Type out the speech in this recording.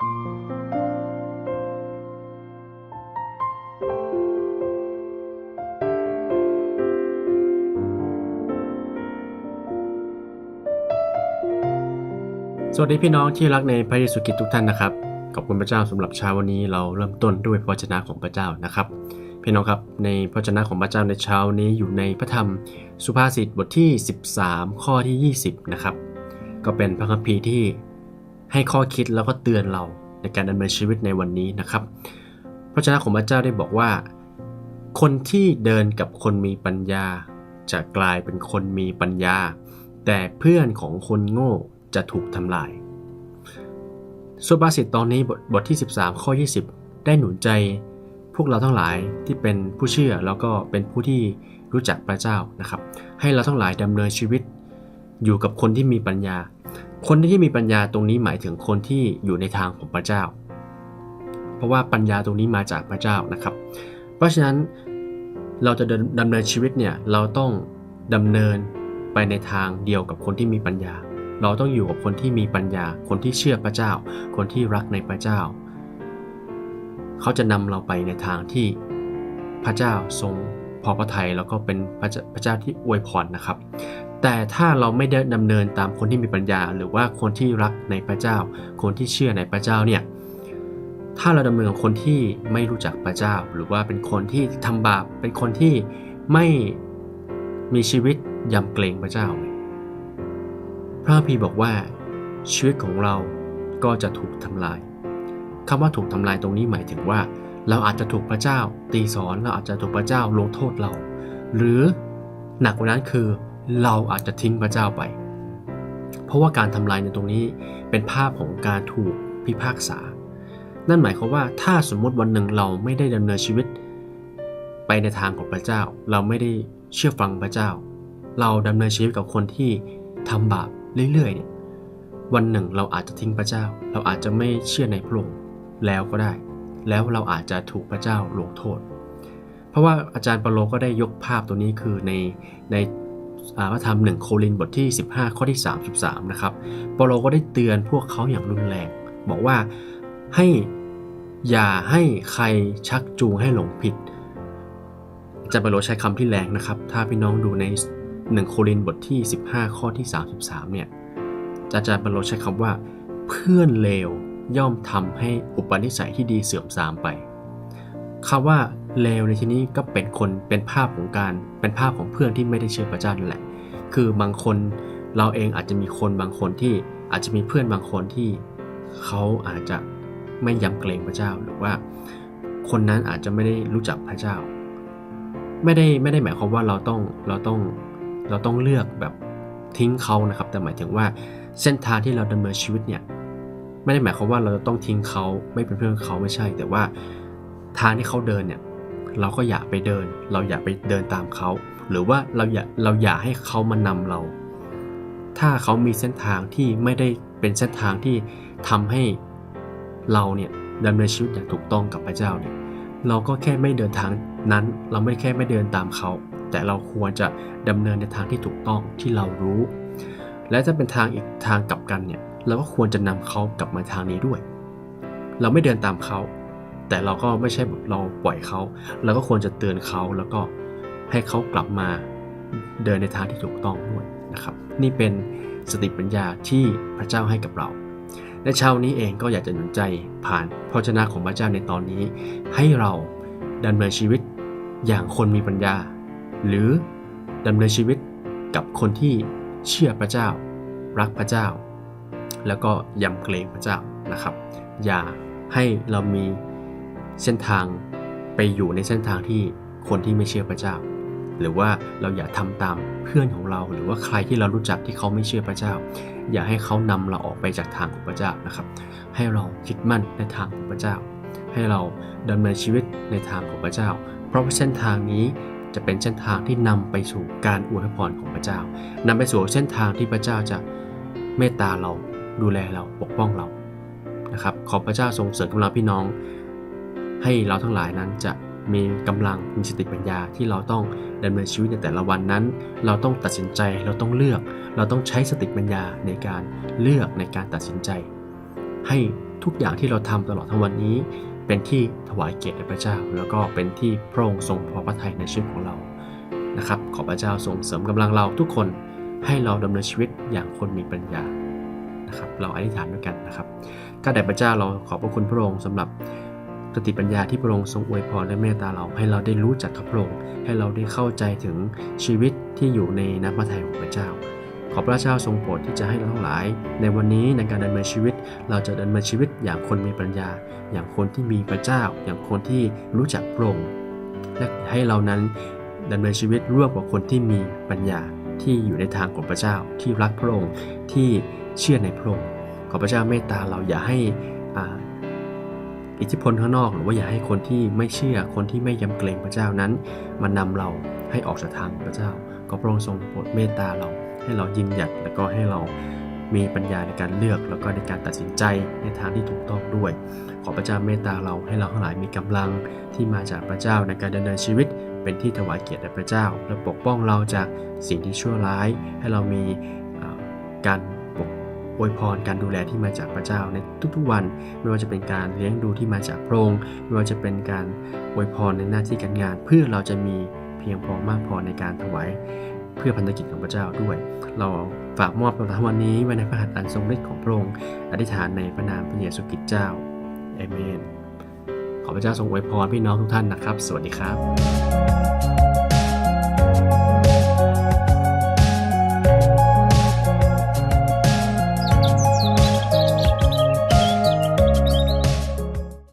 สวัสดีพี่น้องที่รักในพระเยซูคริสต์ทุกท่านนะครับ ขอบคุณพระเจ้าสำหรับเช้าวันนี้เราเริ่มต้นด้วยพระวจนะของพระเจ้านะครับ พี่น้องครับในพระวจนะของพระเจ้าในเช้านี้อยู่ในพระธรรมสุภาษิตบทที่ 13 ข้อที่ 20 นะครับ ก็เป็นพระคัมภีร์ที่ ให้ข้อคิดแล้วก็เตือนเราในการดำเนินชีวิตในวันนี้นะครับ พระวจนะของพระเจ้าได้บอกว่า คนที่เดินกับคนมีปัญญา จะกลายเป็นคนมีปัญญา แต่เพื่อนของคนโง่จะถูกทำลายสุภาษิตตอนนี้บทบทที่ 13 ข้อ 20 ได้หนุนใจ พวกเราทั้งหลายที่เป็นผู้เชื่อแล้วก็เป็นผู้ที่รู้จักพระเจ้านะครับ ให้เราทั้งหลายดำเนินชีวิต อยู่กับคนที่มีปัญญา คนที่มีปัญญาตรงนี้หมายถึงคนที่อยู่ในทางของพระเจ้า เพราะว่าปัญญาตรงนี้มาจากพระเจ้านะครับ เพราะฉะนั้นเราจะดำเนินชีวิตเนี่ยเราต้องดำเนินไปในทางเดียวกับคนที่มีปัญญา เราต้องอยู่กับคนที่มีปัญญา คนที่เชื่อพระเจ้า คนที่รักในพระเจ้า เขาจะนำเราไปในทางที่พระเจ้าทรงพอพระทัยแล้วก็เป็นพระเจ้าที่อวยพรนะครับ แต่ถ้าเราไม่ได้ดำเนินตามคนที่มีปัญญา หรือว่าคนที่รักในพระเจ้า คนที่เชื่อในพระเจ้าเนี่ยถ้าเราดำเนินกับคนที่ไม่รู้จักพระเจ้า หรือว่าเป็นคนที่ทำบาปเป็นคนที่ไม่มีชีวิตยำเกรงพระเจ้า พระพีบอกว่าชีวิตของเราก็จะถูกทำลายคำว่าถูกทำลายตรงนี้หมายถึงว่า เราอาจจะถูกพระเจ้า ตีสอนเราอาจจะถูกพระเจ้าลงโทษเรา หรือหนักกว่านั้นคือ เราอาจจะทิ้งพระเจ้าไป เพราะว่าการทำลายในตรงนี้เป็นภาพของการถูกพิพากษา นั่นหมายความว่าถ้าสมมติวันหนึ่งเราไม่ได้ดำเนินชีวิต ไปในทางของพระเจ้า เราไม่ได้เชื่อฟังพระเจ้า เราดำเนินชีวิตกับคนที่ทำบาปเรื่อยๆเนี่ยวันหนึ่งเราอาจจะทิ้งพระเจ้า เราอาจจะไม่เชื่อในพระองค์แล้วก็ได้ แล้วเราอาจจะถูกพระเจ้าลงโทษ เพราะว่าอาจารย์ปาโลก็ได้ยกภาพตัวนี้คือในใน พระธรรมหนึ่งโครินบทที่ 15 ข้อที่ 33 นะครับเปาโลก็ได้เตือนพวกเขาอย่างรุนแรง บอกว่าให้อย่าให้ใครชักจูงให้หลงผิดอาจารย์เปาโลใช้คำที่แรงนะครับ ถ้าพี่น้องดูใน1โครินบทที่ 15 ข้อที่ 33 เนี่ยอาจารย์เปาโลใช้คำว่า เพื่อนเลวย่อมทำให้อุปนิสัยที่ดีเสื่อมทรามไปคำว่า เลวในที่นี้ก็เป็นคนเป็นภาพของการเป็นภาพของเพื่อนที่ไม่ได้เชื่อพระเจ้านั่นแหละ คือบางคนเราเองอาจจะมีคนบางคนที่อาจจะมีเพื่อนบางคนที่เขาอาจจะไม่ยำเกรงพระเจ้าหรือว่า คนนั้นอาจจะไม่ได้รู้จักพระเจ้า ไม่ได้ไม่ได้หมายความว่าเราต้องเราต้องเราต้องเลือกแบบทิ้งเขานะครับ แต่หมายถึงว่าเส้นทางที่เราดำเนินชีวิตเนี่ยไม่ได้หมายความว่าเราจะต้องทิ้งเขาไม่เป็นเพื่อนเขาไม่ใช่ แต่ว่าทางที่เขาเดินเนี่ย เราก็อย่าไปเดิน เราอย่าไปเดินตามเขา หรือว่าเราอย่าเราอย่าให้เขามานำเรา ถ้าเขามีเส้นทางที่ไม่ได้เป็นเส้นทางที่ทำให้เราเนี่ยดำเนินชีวิตอย่างถูกต้องกับพระเจ้าเนี่ยเราก็แค่ไม่เดินทางนั้น เราไม่แค่ไม่เดินตามเขา แต่เราควรจะดำเนินในทางที่ถูกต้องที่เรารู้ และถ้าเป็นทางอีกทางกลับกันเนี่ยเราก็ควรจะนำเขากลับมาทางนี้ด้วย เราไม่เดินตามเขา แต่เราก็ไม่ใช่แบบเราปล่อยเขาเราก็ควรจะเตือนเขาแล้วก็ให้เขากลับมาเดินในทางที่ถูกต้องด้วยนะครับ นี่เป็นสติปัญญาที่พระเจ้าให้กับเราในเช้านี้เองก็อยากจะหนุนใจผ่านพระชนะของพระเจ้าในตอนนี้ ให้เราดำเนินชีวิตอย่างคนมีปัญญา หรือดำเนินชีวิตกับคนที่เชื่อพระเจ้า รักพระเจ้า แล้วก็ยำเกรงพระเจ้านะครับ อย่าให้เรามี เส้นทางไปอยู่ในเส้นทางที่คนที่ไม่เชื่อพระเจ้า หรือว่าเราอย่าทำตามเพื่อนของเรา หรือว่าใครที่เรารู้จักที่เขาไม่เชื่อพระเจ้า อย่าให้เขานำเราออกไปจากทางของพระเจ้านะครับ ให้เราคิดมั่นในทางของพระเจ้า ให้เราดำเนินชีวิตในทางของพระเจ้า เพราะว่าเส้นทางนี้จะเป็นเส้นทางที่นำไปสู่การอวยพรของพระเจ้านำไปสู่เส้นทางที่พระเจ้าจะเมตตาเราดูแลเราปกป้องเรานะครับขอพระเจ้าทรงเสริมกำลังพี่น้อง ให้เราทั้งหลายนั้นจะมีกำลังมีสติปัญญาที่เราต้องดำเนินชีวิตในแต่ละวันนั้น เราต้องตัดสินใจเราต้องเลือก เราต้องใช้สติปัญญาในการเลือกในการตัดสินใจ ให้ทุกอย่างที่เราทำตลอดทั้งวันนี้ เป็นที่ถวายเกียรติแด่พระเจ้า แล้วก็เป็นที่พระองค์ทรงพอพระทัยในชีวิตของเรานะครับ ขอพระเจ้าทรงเสริมกำลังเราทุกคนให้เราดำเนินชีวิตอย่างคนมีปัญญานะครับ เราอธิษฐานด้วยกันนะครับข้าแต่พระเจ้าเราขอบพระคุณพระองค์สำหรับ สติปัญญาที่พระองค์ทรงอวยพรและเมตตาเราให้เราได้รู้จักกับพระองค์ให้เราได้เข้าใจถึงชีวิตที่อยู่ในน้ำพระทัยของพระเจ้า ขอพระเจ้าทรงโปรดที่จะให้เราทั้งหลาย ในวันนี้ในการดำเนินชีวิต เราจะดำเนินชีวิตอย่างคนมีปัญญา อย่างคนที่มีพระเจ้า อย่างคนที่รู้จักพระองค์และให้เรานั้นดำเนินชีวิตร่วมกับคนที่มีปัญญาที่อยู่ในทางของพระเจ้า ที่รักพระองค์ที่เชื่อในพระองค์ขอพระเจ้าเมตตาเราอย่าให้ อิทธิพลข้างนอกหรือว่าอย่าให้คนที่ไม่เชื่อคนที่ไม่ยำเกรงพระเจ้านั้นมานำเราให้ออกจากทางพระเจ้าขอพระองค์ทรงโปรดเมตตาเรา ให้เรายืนหยัดแล้วก็ให้เรามีปัญญาในการเลือกแล้วก็ในการตัดสินใจในทางที่ถูกต้องด้วย ขอพระเจ้าเมตตาเราให้เราทั้งหลายมีกำลังที่มาจากพระเจ้าในการดำเนินชีวิต เป็นที่ถวายเกียรติแด่พระเจ้า และปกป้องเราจากสิ่งที่ชั่วร้าย ให้เรามีการ อวยพรการดูแลที่มาจากพระเจ้าในทุกๆวัน ไม่ว่าจะเป็นการเลี้ยงดูที่มาจากพระองค์ไม่ว่าจะเป็นการอวยพรในหน้าที่การงาน เพื่อเราจะมีเพียงพอมากพอในการถวายเพื่อพันธกิจของพระเจ้าด้วย เราฝากมอบตลอดทั้งวันนี้ไว้ในพระหัตถ์อันทรงฤทธิ์ของพระองค์อธิษฐานในพระนามพระเยซูคริสต์เจ้าเอเมนขอพระเจ้าทรงอวยพรพี่น้องทุกท่านนะครับ สวัสดีครับ